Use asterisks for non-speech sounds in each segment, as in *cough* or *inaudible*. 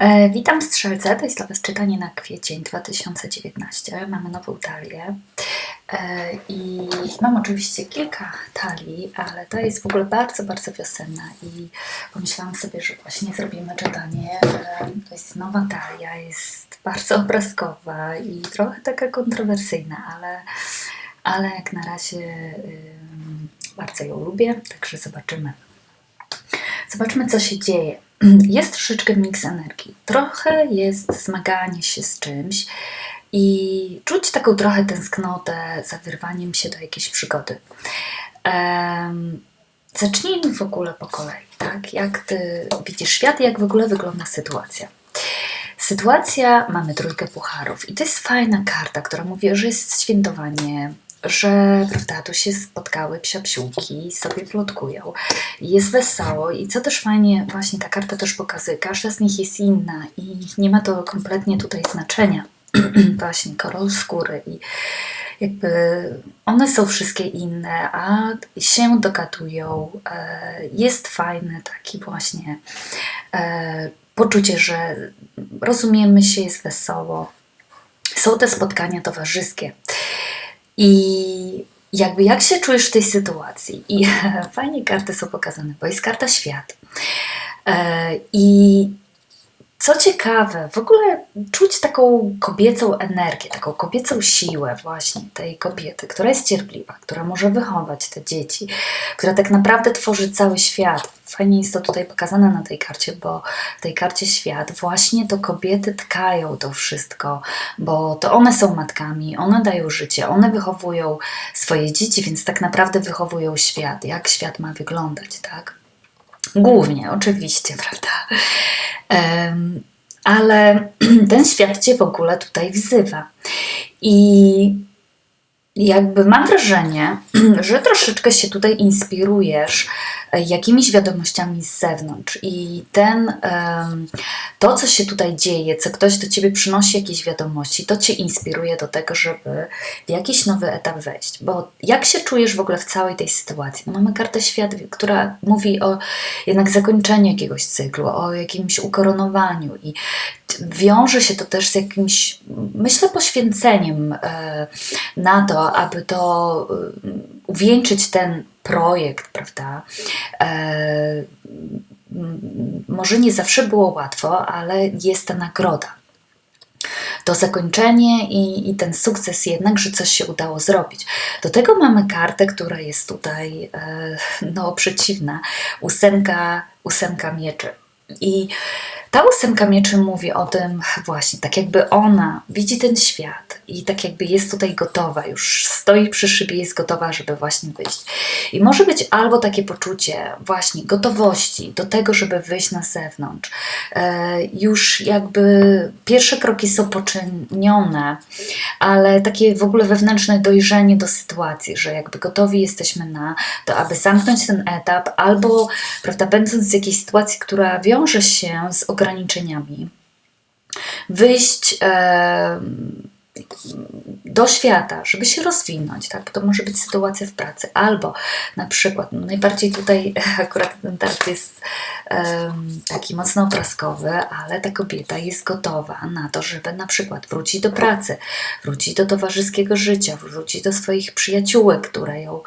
E, witam Strzelce, to jest dla Was czytanie na kwiecień 2019. Mamy nową talię e, i mam oczywiście kilka talii, ale ta jest w ogóle bardzo, bardzo wiosenna i pomyślałam sobie, że właśnie zrobimy czytanie. E, to jest nowa talia, jest bardzo obrazkowa i trochę taka kontrowersyjna, ale, ale jak na razie bardzo ją lubię, także zobaczymy. Zobaczmy, co się dzieje. *clears throat* Jest troszeczkę miks energii. Trochę jest zmaganie się z czymś i czuć taką trochę tęsknotę za wyrwaniem się do jakiejś przygody. Em, zacznijmy w ogóle po kolei, tak? Jak ty widzisz świat i jak w ogóle wygląda sytuacja. Sytuacja, mamy trójkę pucharów i to jest fajna karta, która mówi, że jest świętowanie, że prawda, tu się spotkały psiapsiółki i sobie plotkują. Jest wesoło i co też fajnie, właśnie ta karta też pokazuje, każda z nich jest inna i nie ma to kompletnie tutaj znaczenia. *clears throat* właśnie kolor skóry i jakby one są wszystkie inne, a się dogadują. E, Jest fajny taki właśnie e, poczucie, że rozumiemy się, jest wesoło. Są te spotkania towarzyskie. I jakby jak się czujesz w tej sytuacji? I *laughs* fajnie karty są pokazane, bo jest karta świat. E, I co ciekawe, w ogóle czuć taką kobiecą energię, taką kobiecą siłę właśnie tej kobiety, która jest cierpliwa, która może wychować te dzieci, która tak naprawdę tworzy cały świat. Fajnie jest to tutaj pokazane na tej karcie, bo w tej karcie świat właśnie to kobiety tkają to wszystko, bo to one są matkami, one dają życie, one wychowują swoje dzieci, więc tak naprawdę wychowują świat, jak świat ma wyglądać, tak? Głównie, oczywiście, *laughs* prawda? Ale *clears throat* ten świat cię w ogóle tutaj wzywa. I jakby mam wrażenie, *clears throat* że troszeczkę się tutaj inspirujesz e, jakimiś wiadomościami z zewnątrz i ten, to co się tutaj dzieje, co ktoś do ciebie przynosi jakieś wiadomości, to cię inspiruje do tego, żeby w jakiś nowy etap wejść. Bo jak się czujesz w ogóle w całej tej sytuacji? No mamy kartę świat, która mówi o jednak zakończeniu jakiegoś cyklu, o jakimś ukoronowaniu i wiąże się to też z jakimś, myślę, poświęceniem e, na to, aby to uwieńczyć ten projekt, prawda? E, może nie zawsze było łatwo, ale jest ta nagroda. To zakończenie i, i ten sukces jednak, że coś się udało zrobić. Do tego mamy kartę, która jest tutaj e, no, przeciwna. Ósemka, ósemka mieczy. I ta ósemka mieczy mówi o tym właśnie, tak jakby ona widzi ten świat i tak jakby jest tutaj gotowa, już stoi przy szybie, jest gotowa, żeby właśnie wyjść. I może być albo takie poczucie właśnie gotowości do tego, żeby wyjść na zewnątrz. E, już jakby pierwsze kroki są poczynione, ale takie w ogóle wewnętrzne dojrzenie do sytuacji, że jakby gotowi jesteśmy na to, aby zamknąć ten etap, albo, prawda, będąc w jakiejś sytuacji, która wiąże się z ograniczeniami, wyjść e, do świata, żeby się rozwinąć, tak? Bo to może być sytuacja w pracy, albo na przykład, no najbardziej tutaj *laughs* akurat ten tart jest em, taki mocno obrazkowy, ale ta kobieta jest gotowa na to, żeby na przykład wrócić do pracy, wrócić do towarzyskiego życia, wrócić do swoich przyjaciółek, które ją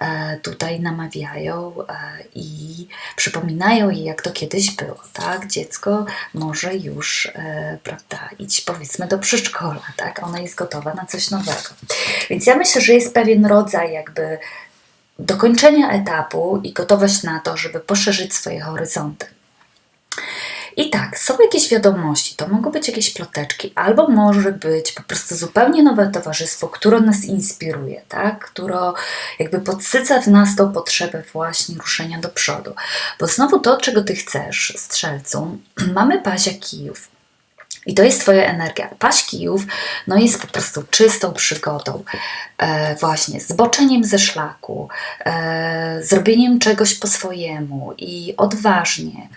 e, tutaj namawiają e, i przypominają jej, jak to kiedyś było, tak? Dziecko może już, e, prawda, iść powiedzmy do przedszkola, tak? Ona jest gotowa na coś nowego. Więc ja myślę, że jest pewien rodzaj jakby dokończenia etapu i gotowość na to, żeby poszerzyć swoje horyzonty. I tak, są jakieś wiadomości, to mogą być jakieś ploteczki, albo może być po prostu zupełnie nowe towarzystwo, które nas inspiruje, tak? które jakby podsyca w nas tą potrzebę właśnie ruszenia do przodu. Bo znowu to, czego ty chcesz, strzelcu, *clears throat* mamy pazia kijów. I to jest Twoja energia. Paść kijów no jest po prostu czystą przygodą, e, właśnie zboczeniem ze szlaku, e, zrobieniem czegoś po swojemu i odważnie.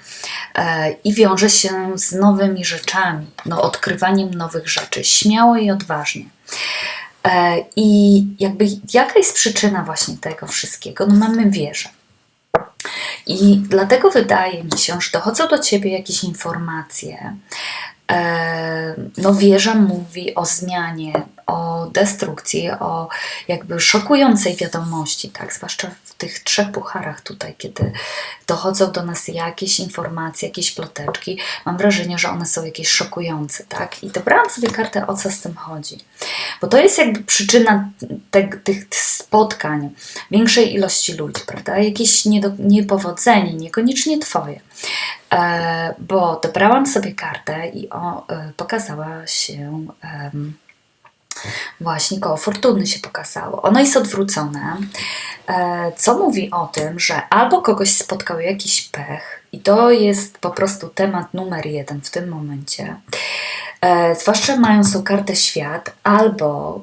E, I wiąże się z nowymi rzeczami, no, odkrywaniem nowych rzeczy, śmiało i odważnie. E, I jakby jaka jest przyczyna właśnie tego wszystkiego? No mamy wieżę. I dlatego wydaje mi się, że dochodzą do ciebie jakieś informacje. E, no, wieża mówi o zmianie, o destrukcji, o jakby szokującej wiadomości, tak? Zwłaszcza w tych trzech pucharach tutaj, kiedy dochodzą do nas jakieś informacje, jakieś ploteczki, mam wrażenie, że one są jakieś szokujące, tak? I dobrałam sobie kartę, o co z tym chodzi. Bo to jest jakby przyczyna te, tych spotkań większej ilości ludzi, prawda? Jakieś niedo, niepowodzenie, niekoniecznie Twoje. E, bo dobrałam sobie kartę i o, e, pokazała się. Właśnie koło fortuny się pokazało. Ono jest odwrócone, e, co mówi o tym, że albo kogoś spotkał jakiś pech, i to jest po prostu temat numer jeden w tym momencie. Zwłaszcza mając tą kartę świat, albo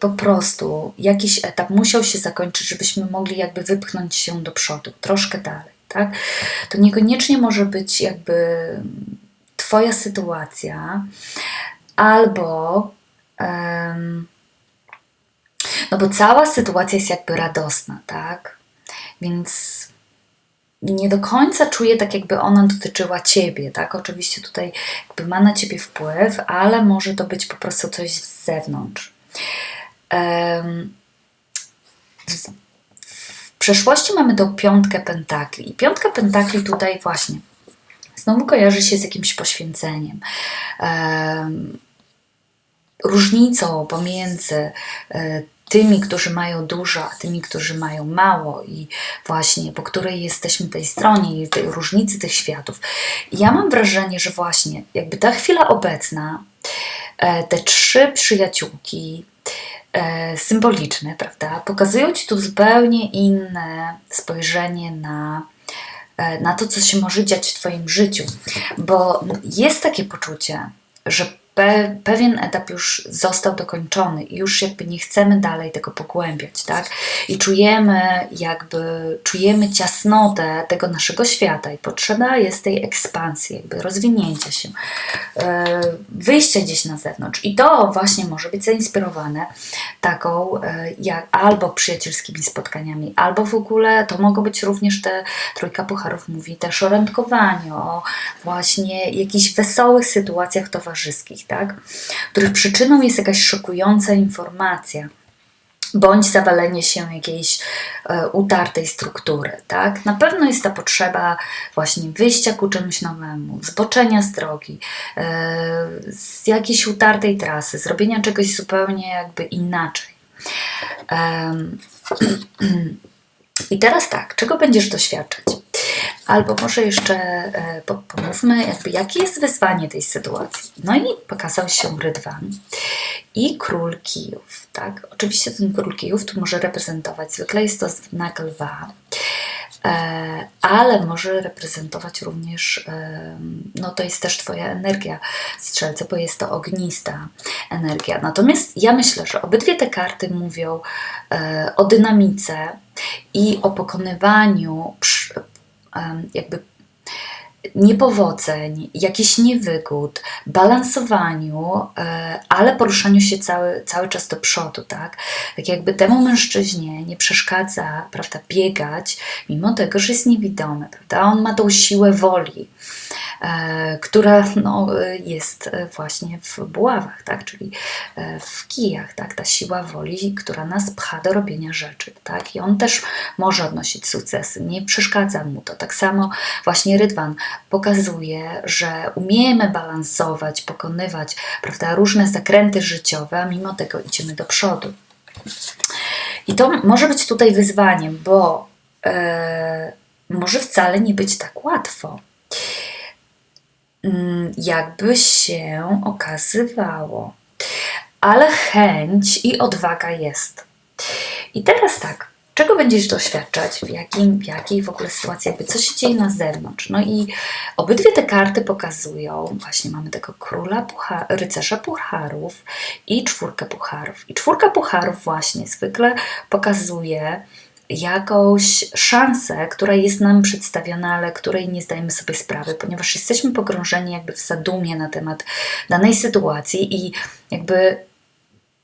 po prostu jakiś etap musiał się zakończyć, żebyśmy mogli jakby wypchnąć się do przodu, troszkę dalej. Tak? To niekoniecznie może być jakby Twoja sytuacja, albo no bo cała sytuacja jest jakby radosna, tak? Więc nie do końca czuję tak, jakby ona dotyczyła ciebie, tak? Oczywiście tutaj jakby ma na ciebie wpływ, ale może to być po prostu coś z zewnątrz. Um, przeszłości mamy tą piątkę pentakli. I piątka pentakli tutaj właśnie znowu kojarzy się z jakimś poświęceniem. Różnicą pomiędzy e, tymi, którzy mają dużo, a tymi, którzy mają mało, i właśnie po której jesteśmy tej stronie i tej różnicy tych światów. I ja mam wrażenie, że właśnie jakby ta chwila obecna, e, te trzy przyjaciółki, symboliczne, prawda, pokazują ci tu zupełnie inne spojrzenie na na to, co się może dziać w Twoim życiu, bo jest takie poczucie, że pe, pewien etap już został dokończony i już jakby nie chcemy dalej tego pogłębiać, tak? I czujemy jakby, czujemy ciasnotę tego naszego świata i potrzeba jest tej ekspansji, jakby rozwinięcia się, e, wyjścia gdzieś na zewnątrz. I to właśnie może być zainspirowane taką e, jak albo przyjacielskimi spotkaniami, albo w ogóle to mogą być również te trójka pucharów mówi też o randkowaniu, o właśnie jakichś wesołych sytuacjach towarzyskich, tak? których przyczyną jest jakaś szokująca informacja bądź zawalenie się jakiejś e, utartej struktury. Tak? Na pewno jest ta potrzeba właśnie wyjścia ku czymś nowemu, zboczenia z drogi, e, z jakiejś utartej trasy, zrobienia czegoś zupełnie jakby inaczej. E, *clears throat* I teraz tak, czego będziesz doświadczać? Albo może jeszcze e, pomówmy, jakby, jakie jest wyzwanie tej sytuacji. No i pokazał się Rydwan i król kijów. Tak? Oczywiście ten król kijów tu może reprezentować, zwykle jest to znak lwa, e, ale może reprezentować również, e, no to jest też Twoja energia strzelce, bo jest to ognista energia. Natomiast ja myślę, że obydwie te karty mówią o dynamice i o pokonywaniu jakby niepowodzeń, jakichś niewygód, balansowaniu, e, ale poruszaniu się cały, cały czas do przodu, tak? Tak jakby temu mężczyźnie nie przeszkadza, prawda, biegać, mimo tego, że jest niewidomy, prawda? On ma tą siłę woli, która no, jest właśnie w buławach, tak? czyli e, w kijach, tak? ta siła woli, która nas pcha do robienia rzeczy. Tak? I on też może odnosić sukcesy, nie przeszkadza mu to. Tak samo właśnie Rydwan pokazuje, że umiemy balansować, pokonywać prawda, różne zakręty życiowe, a mimo tego idziemy do przodu. I to może być tutaj wyzwaniem, bo e, może wcale nie być tak łatwo. Mm, jakby się okazywało. Ale chęć i odwaga jest. I teraz tak, czego będziesz doświadczać, w, jakim, w jakiej w ogóle sytuacji, jakby co się dzieje na zewnątrz. No i obydwie te karty pokazują, właśnie mamy tego króla, pucha, rycerza pucharów i czwórkę pucharów. I czwórka pucharów właśnie zwykle pokazuje jakąś szansę, która jest nam przedstawiona, ale której nie zdajemy sobie sprawy, ponieważ jesteśmy pogrążeni jakby w zadumie na temat danej sytuacji i jakby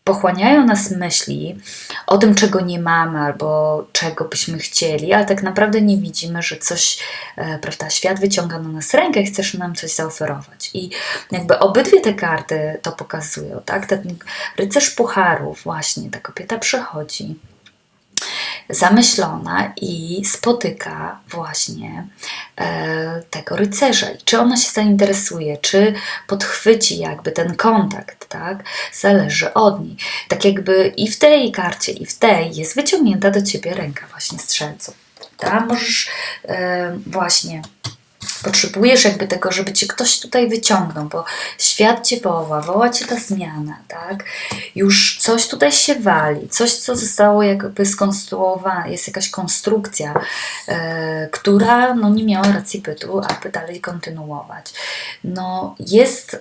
pochłaniają nas myśli o tym, czego nie mamy albo czego byśmy chcieli, ale tak naprawdę nie widzimy, że coś, e, prawda, świat wyciąga na nas rękę i chcesz nam coś zaoferować. I jakby obydwie te karty to pokazują, tak? Ten rycerz pucharów, właśnie, ta kobieta przychodzi zamyślona i spotyka właśnie e, tego rycerza. I czy ona się zainteresuje, czy podchwyci jakby ten kontakt, tak? Zależy od niej. Tak jakby i w tej karcie, i w tej jest wyciągnięta do ciebie ręka właśnie strzelców. Tak? Możesz e, właśnie Potrzebujesz jakby tego, żeby cię ktoś tutaj wyciągnął, bo świat cię woła, woła cię ta zmiana, tak? Już coś tutaj się wali, coś, co zostało jakby skonstruowane, jest jakaś konstrukcja, e, która no, nie miała racji bytu, aby dalej kontynuować. No, jest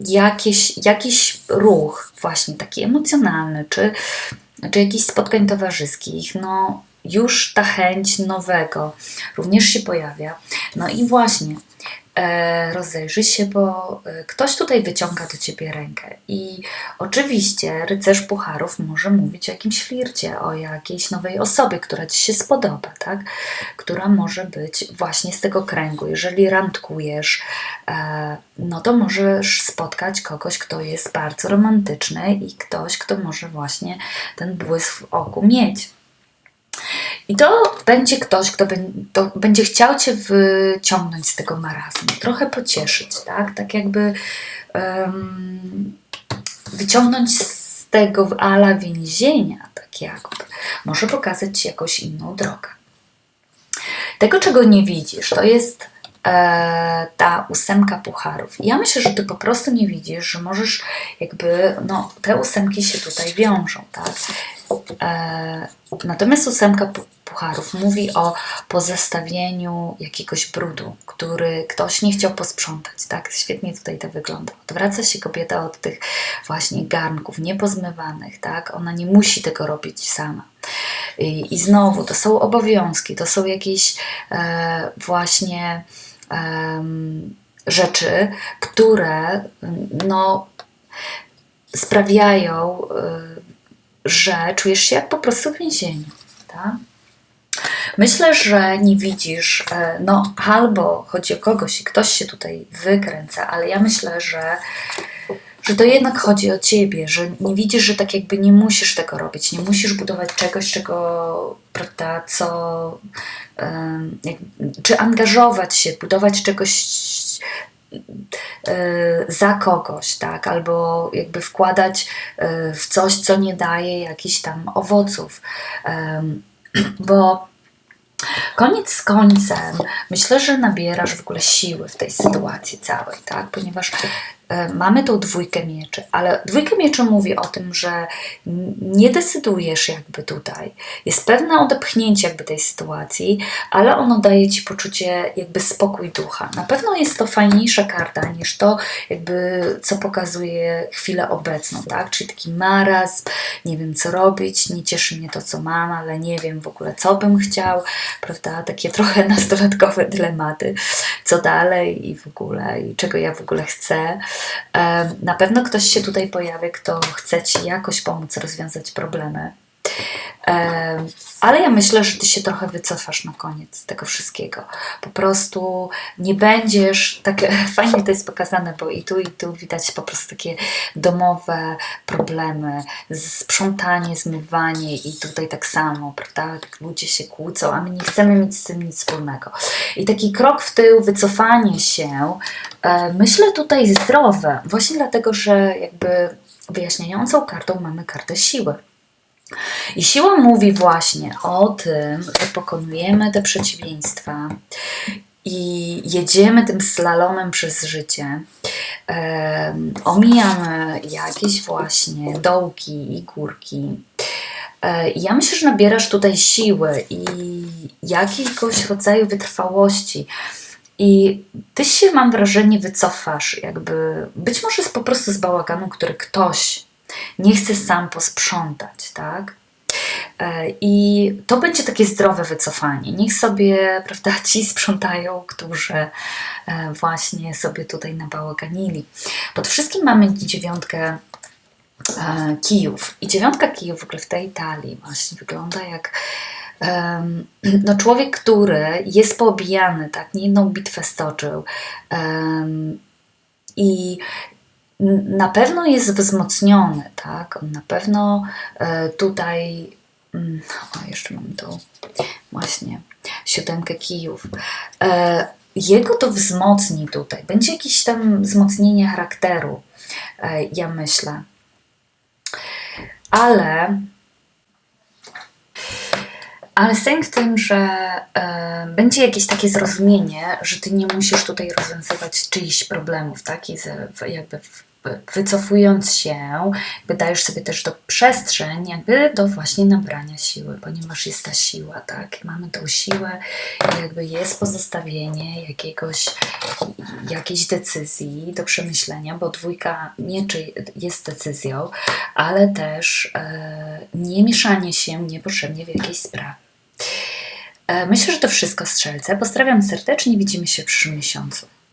jakiś, jakiś ruch, właśnie taki emocjonalny, czy, czy jakichś spotkań towarzyskich, no już ta chęć nowego również się pojawia. No i właśnie, e, rozejrzyj się, bo e, ktoś tutaj wyciąga do ciebie rękę. I oczywiście rycerz pucharów może mówić o jakimś flircie, o jakiejś nowej osobie, która ci się spodoba, tak? Która może być właśnie z tego kręgu. Jeżeli randkujesz, e, no to możesz spotkać kogoś, kto jest bardzo romantyczny i ktoś, kto może właśnie ten błysk w oku mieć. I to będzie ktoś, kto będzie chciał Cię wyciągnąć z tego marazmu, trochę pocieszyć, tak? Tak jakby um, wyciągnąć z tego ala więzienia, tak jakby. Może pokazać Ci jakąś inną drogę. Tego, czego nie widzisz, to jest e, ta ósemka pucharów. I ja myślę, że Ty po prostu nie widzisz, że możesz jakby, no, te ósemki się tutaj wiążą, tak? E, natomiast ósemka pucharów mówi o pozestawieniu jakiegoś brudu, który ktoś nie chciał posprzątać. Tak, świetnie tutaj to wygląda. Odwraca się kobieta od tych właśnie garnków niepozmywanych, tak? Ona nie musi tego robić sama. I, i znowu to są obowiązki, to są jakieś e, właśnie e, rzeczy, które no, sprawiają e, że czujesz się jak po prostu w więzieniu. Tak? Myślę, że nie widzisz, e, no albo chodzi o kogoś i ktoś się tutaj wykręca, ale ja myślę, że, że to jednak chodzi o ciebie, że nie widzisz, że tak jakby nie musisz tego robić, nie musisz budować czegoś, czego, prawda, co, czy angażować się, budować czegoś za kogoś, tak, albo jakby wkładać e, w coś, co nie daje jakichś tam owoców. *clears throat* Bo koniec z końcem, myślę, że nabierasz w ogóle siły w tej sytuacji całej, tak, ponieważ E, mamy tą dwójkę mieczy, ale dwójkę mieczy mówi o tym, że nie decydujesz jakby tutaj. Jest pewne odepchnięcie jakby tej sytuacji, ale ono daje Ci poczucie jakby spokój ducha. Na pewno jest to fajniejsza karta niż to jakby co pokazuje chwilę obecną, tak? Czyli taki marazm, nie wiem co robić, nie cieszy mnie to co mam, ale nie wiem w ogóle co bym chciał, prawda? Takie trochę *laughs* nastolatkowe dylematy, co dalej i w ogóle, i czego ja w ogóle chcę. Na pewno ktoś się tutaj pojawi, kto chce Ci jakoś pomóc rozwiązać problemy. Ale ja myślę, że ty się trochę wycofasz na koniec tego wszystkiego. Po prostu nie będziesz, tak *laughs* fajnie to jest pokazane, bo i tu, i tu widać po prostu takie domowe problemy, sprzątanie, zmywanie i tutaj tak samo, prawda? Ludzie się kłócą, a my nie chcemy mieć z tym nic wspólnego. I taki krok w tył, wycofanie się, myślę tutaj zdrowe, właśnie dlatego, że jakby wyjaśniającą kartą mamy kartę siły. I siła mówi właśnie o tym, że pokonujemy te przeciwieństwa i jedziemy tym slalomem przez życie. Omijamy jakieś właśnie dołki i górki. E, ja myślę, że nabierasz tutaj siły i jakiegoś rodzaju wytrwałości. I ty się, mam wrażenie, wycofasz, jakby być może jest po prostu z bałaganu, który ktoś nie chce sam posprzątać, tak? E, I to będzie takie zdrowe wycofanie. Niech sobie, prawda, *laughs* ci sprzątają, którzy e, właśnie sobie tutaj nabałaganili. Pod wszystkim mamy dziewiątkę e, kijów. I dziewiątka kijów w ogóle w tej talii właśnie wygląda jak *clears throat* no człowiek, który jest poobijany, tak, nie jedną bitwę stoczył i na pewno jest wzmocniony, tak, on na pewno e, tutaj mm, o, jeszcze mam tu właśnie siódemkę kijów. E, jego to wzmocni tutaj. Będzie jakieś tam wzmocnienie charakteru, e, ja myślę. Ale, ale sęk w tym, że będzie jakieś takie zrozumienie, że ty nie musisz tutaj rozwiązywać czyichś problemów, tak? I z, w- wycofując się, jakby dajesz sobie też to przestrzeń, jakby do właśnie nabrania siły, ponieważ jest ta siła, tak? Mamy tą siłę jakby jest pozostawienie jakiegoś, jakiejś decyzji do przemyślenia, bo dwójka mieczy jest decyzją, ale też e, nie mieszanie się niepotrzebnie w jakieś sprawy. E, myślę, że to wszystko strzelce. Pozdrawiam serdecznie, widzimy się w przyszłym miesiącu.